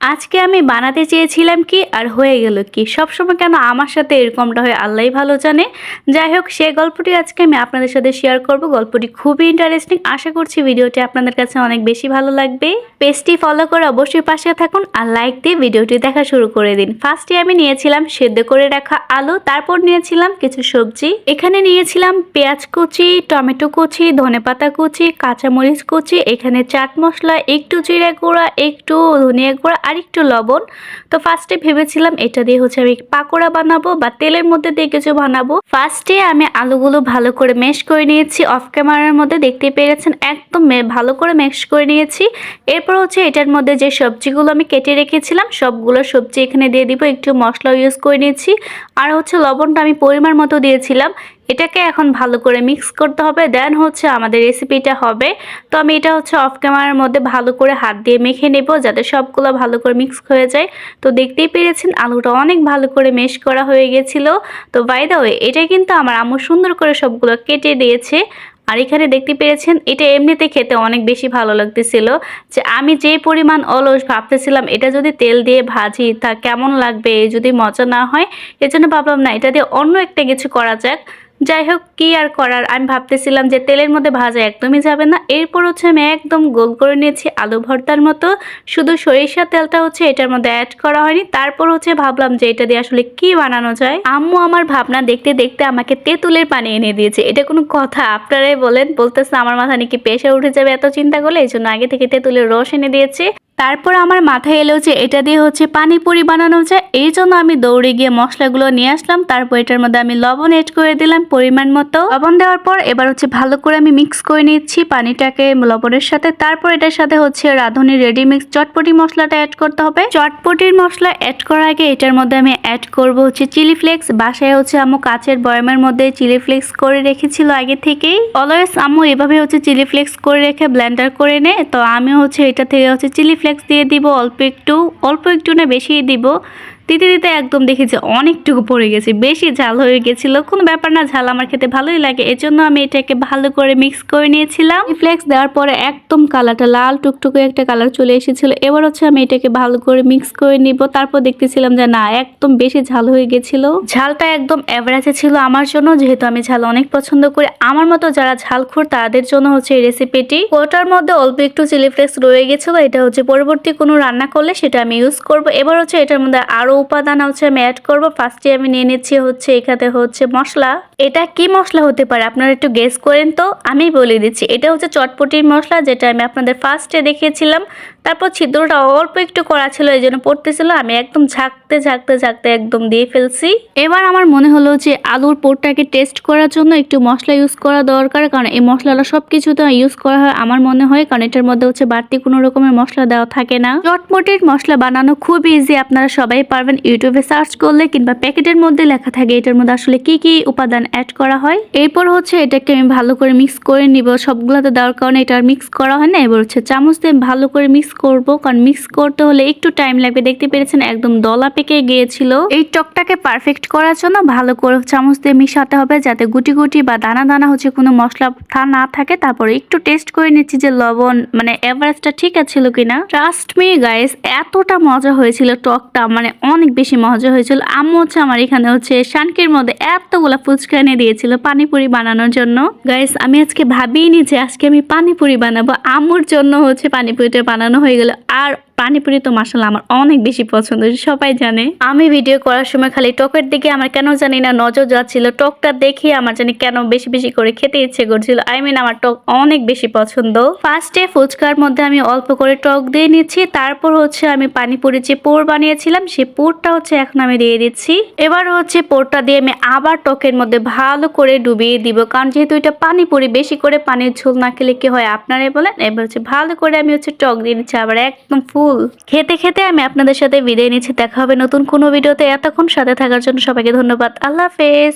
আজকে আমি বানাতে চেয়েছিলাম কি আর হয়ে গেল কি? সবসময় কেন আমার সাথে এরকমটা হয় আল্লাহই ভালো জানে। যাই হোক সেই গল্পটি আজকে আমি আপনাদের সাথে শেয়ার করব। গল্পটি খুবই ইন্টারেস্টিং আশা করছি ভিডিওটি আপনাদের কাছে অনেক বেশি ভালো লাগবে। পেজটি ফলো করে অবশ্যই পাশে থাকুন আর লাইক দিয়ে ভিডিওটি দেখা শুরু করে দিন। ফার্স্টে আমি নিয়েছিলাম সেদ্ধ করে রাখা আলু, তারপর নিয়েছিলাম কিছু সবজি। এখানে নিয়েছিলাম পেঁয়াজ কুচি, টমেটো কুচি, ধনেপাতা কুচি, কাঁচামরিচ কুচি, এখানে চাট মশলা, একটু জিরে গুঁড়া, একটু ধনিয়া গুঁড়া আর একটু লবণ। তো ফার্স্টে ভেবেছিলাম এটা দিয়ে হচ্ছে আমি পাকোড়া বানাবো বা তেলের মধ্যে দিয়ে কিছু বানাবো। ফার্স্টে আমি আলুগুলো ভালো করে মেশ করে নিয়েছি। অফ ক্যামেরার মধ্যে দেখতে পেরেছেন, একদম ভালো করে মেশ করে নিয়েছি। এরপর হচ্ছে এটার মধ্যে যে সবজিগুলো আমি কেটে রেখেছিলাম, সবগুলো সবজি এখানে দিয়ে দিব। একটু মশলা ইউজ করে নিয়েছি। আর হচ্ছে লবণটা আমি পরিমাণ মতো দিয়েছিলাম। এটাকে এখন ভালো করে মিক্স করতে হবে। দেন হচ্ছে আমাদের রেসিপিটা হবে। তো আমি এটা হচ্ছে অফ ক্যামেরার মধ্যে ভালো করে হাত দিয়ে মেখে নেব যাতে সবগুলো ভালো করে মিক্স হয়ে যায়। তো দেখতেই পেরেছেন, আলুটা অনেক ভালো করে মেশ করা হয়ে গেছিল। তো বাই দ্য ওয়ে এটা কিন্তু আমার আম্মু সুন্দর করে সবগুলো কেটে দিয়েছে। আর এখানে দেখতে পেরেছেন, এটা এমনিতে খেতে অনেক বেশি ভালো লাগতেছিল। যে আমি যে পরিমাণ অলস ভাবতেছিলাম, এটা যদি তেল দিয়ে ভাজি, তা কেমন লাগবে? যদি মজা না হয়, এজন্য ভাবলাম না, এটা দিয়ে অন্য একটা কিছু করা যাক। যাই হোক কি আর করার? আমি ভাবতেছিলাম যে তেলের মধ্যে ভাজা একদমই যাবে না। এরপর হচ্ছে আমি একদম গোল করে নিয়েছি আলু ভর্তার মতো। শুধু সরিষার তেলটা হচ্ছে এটার মধ্যে অ্যাড করা হয়নি। তারপর হচ্ছে ভাবলাম যে এটা দিয়ে আসলে কি বানানো যায়? আম্মু আমার ভাবনা দেখতে দেখতে আমাকে তেঁতুলের পানি এনে দিয়েছে। এটা কোনো কথা, আপনারাই বলেন। বলতেছে আমার মাথা নাকি পেশা উঠে যাবে এত চিন্তা করলে। এই জন্য আগে থেকে তেঁতুলের রস এনে দিয়েছে। তারপর আমার মাথায় এলো যে এটা দিয়ে হচ্ছে পানিপুরি বানানো যায়। এই জন্য আমি দৌড়ে গিয়ে মশলাগুলো নিয়ে আসলাম। তারপর এটার মধ্যে আমি লবণ এড করে দিলাম পরিমাণ মতো। লবণ দেওয়ার পর এবার হচ্ছে ভালো করে আমি মিক্স করে নিচ্ছি পানিটাকে লবণের সাথে। তারপর এটার সাথে হচ্ছে রাঁধুনি রেডি মিক্স চটপটি মশলাটা অ্যাড করতে হবে। চটপটির মশলা অ্যাড করার আগে এটার মধ্যে আমি অ্যাড করব হচ্ছে চিলি ফ্লেক্স বাসায় হচ্ছে আম্মু কাচের বয়ামের মধ্যে চিলি ফ্লেক্স করে রেখেছিল আগে থেকেই। অলওয়েজ আম্মু এভাবে হচ্ছে চিলি ফ্লেক্স করে রেখে ব্লেন্ডার করে নে। তো আমি হচ্ছে এটা থেকে হচ্ছে চিলি ফ্লেক্স দিয়ে দিব অল্প একটু অল্প একটু না বেশি দিব। দিতে দিতে একদম দেখি যে অনেকটুকু পড়ে গেছে, বেশি ঝাল হয়ে গেছিল। কোনো ব্যাপার না, ঝাল আমার খেতে ভালোই লাগে। এজন্য আমি এটাকে ভালো করে মিক্স করে নিয়েছিলাম। ফ্লেক্স দেওয়ার পরে একদম কালারটা লাল টুকটুকে একটা কালার চলে এসেছিল। এবার হচ্ছে আমি এটাকে ভালো করে মিক্স করে নিব। তারপর দেখতেছিলাম যে না, একদম বেশি ঝাল হয়ে গেছিল। ঝালটা একদম অ্যাভারেজে ছিল আমার জন্য, যেহেতু আমি ঝাল অনেক পছন্দ করি। আমার মতো যারা ঝাল ঝালখোর তাদের জন্য হচ্ছে এই রেসিপিটি ওটার মধ্যে অল্প একটু চিলি ফ্লেক্স রয়ে গেছিল। এটা হচ্ছে পরবর্তী কোনো রান্না করলে সেটা আমি ইউজ করব। এবার হচ্ছে এটার মধ্যে আরও উপাদান হচ্ছে আমি অ্যাড করব। ফার্স্টে আমি নিয়ে নিচ্ছি হচ্ছে এখানে হচ্ছে মশলা। এটা কি মশলা হতে পারে? আপনারা একটু গেস করেন তো। আমি বলে দিচ্ছি, এটা হচ্ছে চটপটির মশলা যেটা আমি আপনাদের ফার্স্টে দেখিয়েছিলাম। তারপর ছিদ্রটা অল্প একটু করা ছিল, এই জন্য পড়তেছিল। আমি একদম ঝাঁকতে ঝাঁকতে ঝাঁকতে একদম দিয়ে ফেলছি। এবার আমার মনে হলো যে আলুর পোরটাকে টেস্ট করার জন্য একটু মশলা ইউজ করা দরকার। কারণ এই মশলাটা সব কিছুতে ইউজ করা হয় আমার মনে হয়। কারণ এটার মধ্যে হচ্ছে বাড়তি কোনো রকমের মশলা দেওয়া থাকে না। চটপটির মশলা বানানো খুব ইজি আপনারা সবাই পারবেন। ইউটিউবে সার্চ করলে কিংবা প্যাকেটের মধ্যে লেখা থাকে এটার মধ্যে আসলে কি কি উপাদান অ্যাড করা হয়। এরপর হচ্ছে এটাকে আমি ভালো করে মিক্স করে নিব। সবগুলোতে দেওয়ার কারণে এটা মিক্স করা হয় না। এবার হচ্ছে চামচ দিয়ে ভালো করে মিক্স করব। কারণ মিক্স করতে হলে একটু টাইম লাগবে। দেখতে পেরেছেন একদম দলা পেকে গিয়েছিল। এই টকটাকে পারফেক্ট করার জন্য ভালো করে চামচ দিয়ে মিশাতে হবে যাতে গুটি গুটি বা দানা দানা হচ্ছে কোনো মশলা না থাকে। তারপরে একটু টেস্ট করে নিচ্ছি যে লবণ মানে এভারেজটা ঠিক আছে কিনা। ট্রাস্ট মি গাইস এতটা মজা হয়েছিল টকটা। মানে অনেক বেশি মজা হয়েছিল। আম্মু হচ্ছে আমার এখানে হচ্ছে শানকের মধ্যে এতগুলা ফুচকা এনে দিয়েছিল পানিপুরি বানানোর জন্য। গাইস আমি আজকে ভাবিনি যে আজকে আমি পানিপুরি বানাবো। আম্মুর জন্য হচ্ছে পানিপুরিটা বানানো হয়ে গেল। আর পানিপুরি তো মাসাল আমার অনেক বেশি পছন্দ সবাই জানে। আমি ভিডিও করার সময় খালি টকের দিকে আমার কেন জানি না নজর যাচ্ছিল, টকটা দেখে আমার জানি কেন বেশি বেশি করে খেতে ইচ্ছে করছিল। আই মিন আমার টক অনেক বেশি পছন্দ। ফার্স্টে ফুচকার মধ্যে আমি অল্প করে টক দিয়ে নিচ্ছি, তারপর হচ্ছে আমি পানিপুরি যে পোর বানিয়েছিলাম সেই পোরটা হচ্ছে এখন আমি দিয়ে দিচ্ছি। এবার হচ্ছে পোরটা দিয়ে আমি আবার টকের মধ্যে ভালো করে ডুবিয়ে দিব, কারণ যেহেতু এটা পানিপুরি, বেশি করে পানির ঝোল না খেলে কি হয়, আপনারাই বলেন। এবার হচ্ছে ভালো করে আমি হচ্ছে টক দিয়ে নিচ্ছি, আবার একদম ফুল খেতে খেতে আমি আপনাদের সাথে বিদায় নিচ্ছি। দেখা হবে নতুন কোনো ভিডিওতে। এতক্ষণ সাথে থাকার জন্য সবাইকে ধন্যবাদ। আল্লাহ হাফেজ।